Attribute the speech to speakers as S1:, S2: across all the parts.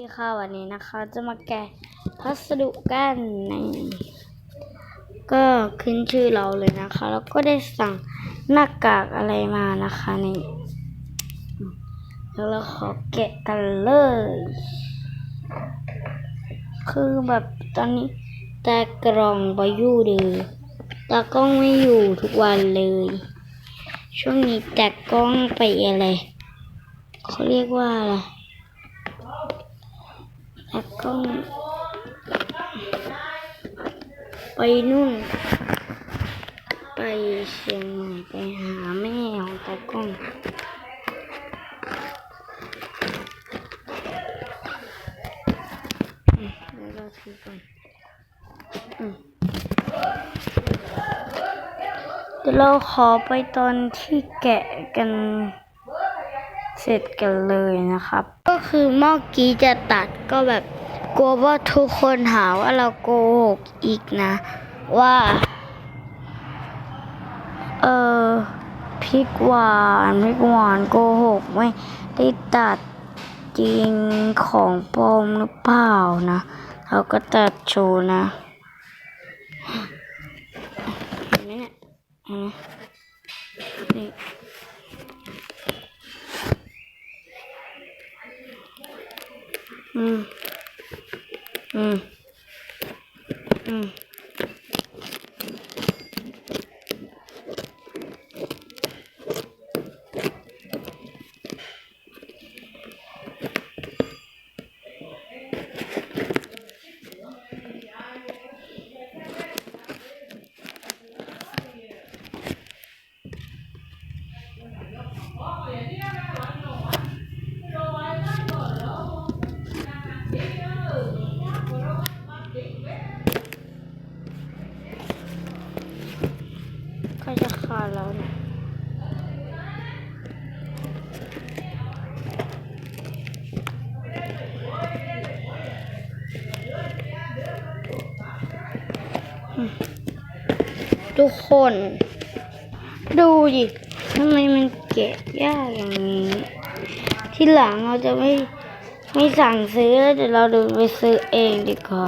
S1: ดีค่ะวันนี้นะคะจะมาแกะพัสดุกันในก็ขึ้นชื่อเราเลยนะคะ แล้วก็ได้สั่งหน้ากากอะไรมานะคะนี่แล้วเราขอแกะกันเลย คือแบบตอนนี้ตากล่องไปอยู่เลยตากล้องไม่อยู่ทุกวันเลย ช่วงนี้ตากล้องไปอะไรเขาเรียกว่าอะไร แล้วก็ไปนู่น ไปเชียงใหม่ไปหาแม่ของตากล้องอืมเดี๋ยวเราถือก่อนเดี๋ยวเราขอไปตอนที่แกะกันเสร็จกันเลยนะครับ ก็คือเมื่อกี้จะตัดก็แบบ กลัวว่าทุกคนหาว่าเราโกหกอีกนะ ว่า เออพริกหวานพริกหวานโกหกไม่ได้ตัดจริงของปลอมหรือเปล่านะเราก็ตัดโชว์นะเห็นไหมเนี่ยเห็นไหมนี่อืม อื จะขาเนี่ยทุกคน ดูดิทำไมมันแกะยากอย่างนี้ ที่หลังเราจะไม่ไม่สั่งซื้อแล้วเดี๋ยวเราเดินไปซื้อเองดีกว่า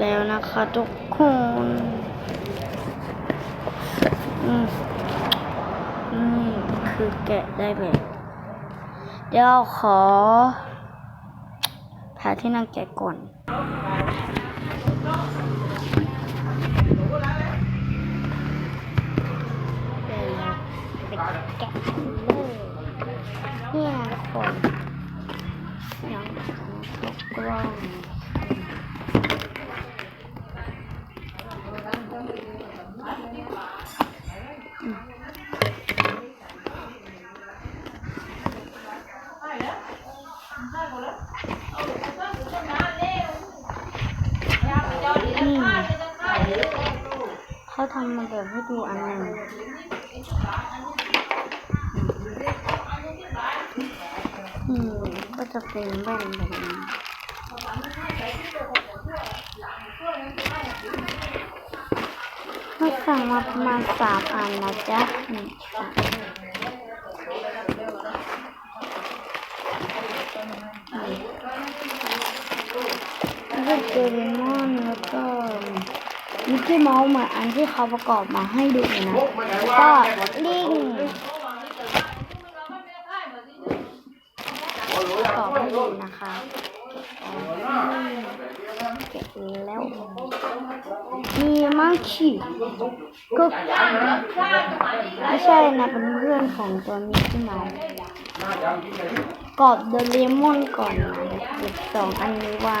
S1: แล้วนะคะทุกคนอืมนี่คือแกะได้เลยเดี๋ยวขอหาที่นั่งแกะก่อนเดี๋ยวเราไปแกะกันเลยเนี่ยคนยังของทุกกล้อง เขาทำมาแบบให้ดูอันหนึ่งอืมก็จะเป็นแว่นแบบนี้เขาสั่งมาประมาณสามอันนะจ๊ะนี่ค่ะแล้วก็เดเรมอนแล้วก็ มิกกี้เมาส์เหมือนอันที่เขาประกอบมาให้ดูนะ ก็ลิงประกอบให้ดูนะคะแกะแล้วมีมังคีก็ไม่ใช่นะเป็นเพื่อนของตัวมิกกี้เมาส์กรอบเดเรมอนก่อนนะเดี๋ยวเก็บสองอันนี้ไว้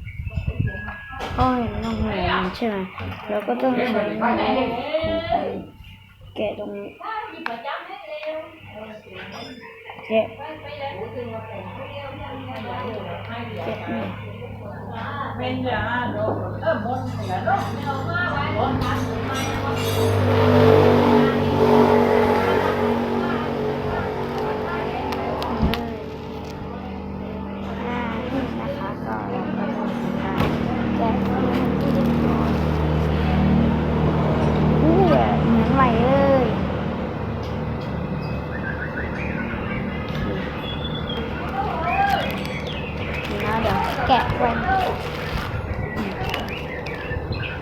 S1: เลยอืมแล้วก็ต้องแกะทีนิดก่อนมันจะมีรอยรอยก็เห็นน้องหัวมันใช่ไหมแล้วก็ต้องใช้ไม้แกะตรงนี้แกะเกะนี่
S2: bên nhà đồ ở môn là đó môn
S1: หน้าที่นะคะก็เราก็ทำการแกะให้มันเรียบร้อยนี่เหมือนใหม่เลยนะเดี๋ยวแกะไว้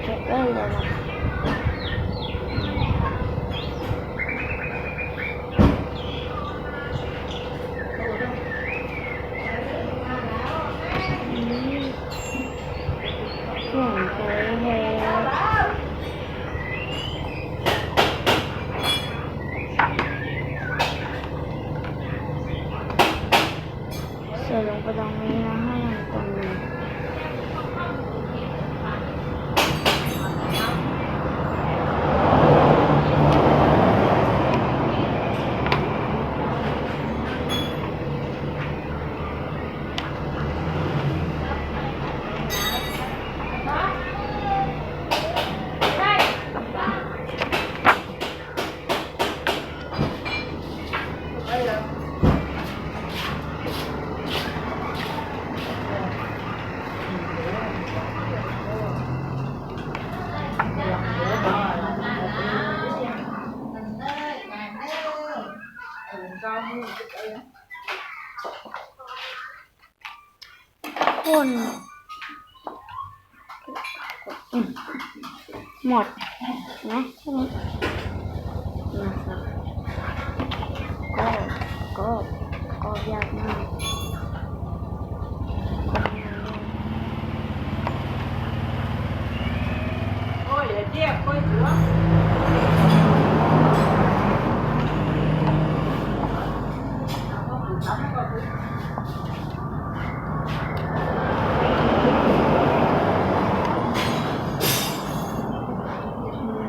S1: แกะได้เลยนะนี่เสียงใจเลยเสียลงไปตรงนี้นะให้มันตรงนี้ คนหมดนะใช่ไหมนะครับก็ก็ก็ยากมาก
S2: ôi để chia coi chúa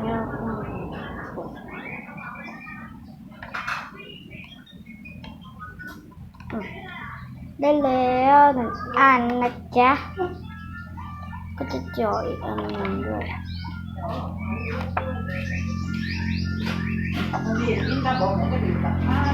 S1: ยากมากอืม ได้แล้วหนึ่งอันนะจ๊ะก็จะเจ่ออีกอัน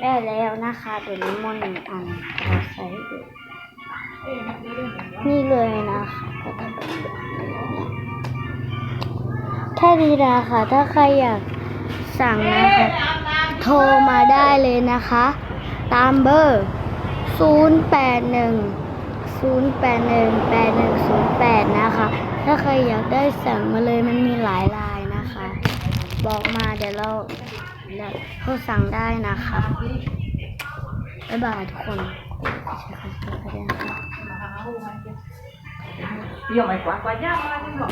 S1: ได้แล้วนะคะเดี๋ยวนี้มอนหนึ่งอันเราใส่ดูนี่เลยนะคะก็จะเป็นแบบนี้นะแค่นี้นะคะถ้าใครอยากสั่งนะคะ โทรมาได้เลยนะคะ ตามเบอร์ 081 081 8108 นะคะ ถ้าใครอยากได้สั่งมาเลยมันมีหลายลายนะคะ บอกมาเดี๋ยวเรา ได้โทสั่งได้นะคะบ๊ายบายทุกคนพี่ยอมไปกว่ากว่า
S2: ย่ามาที่บอก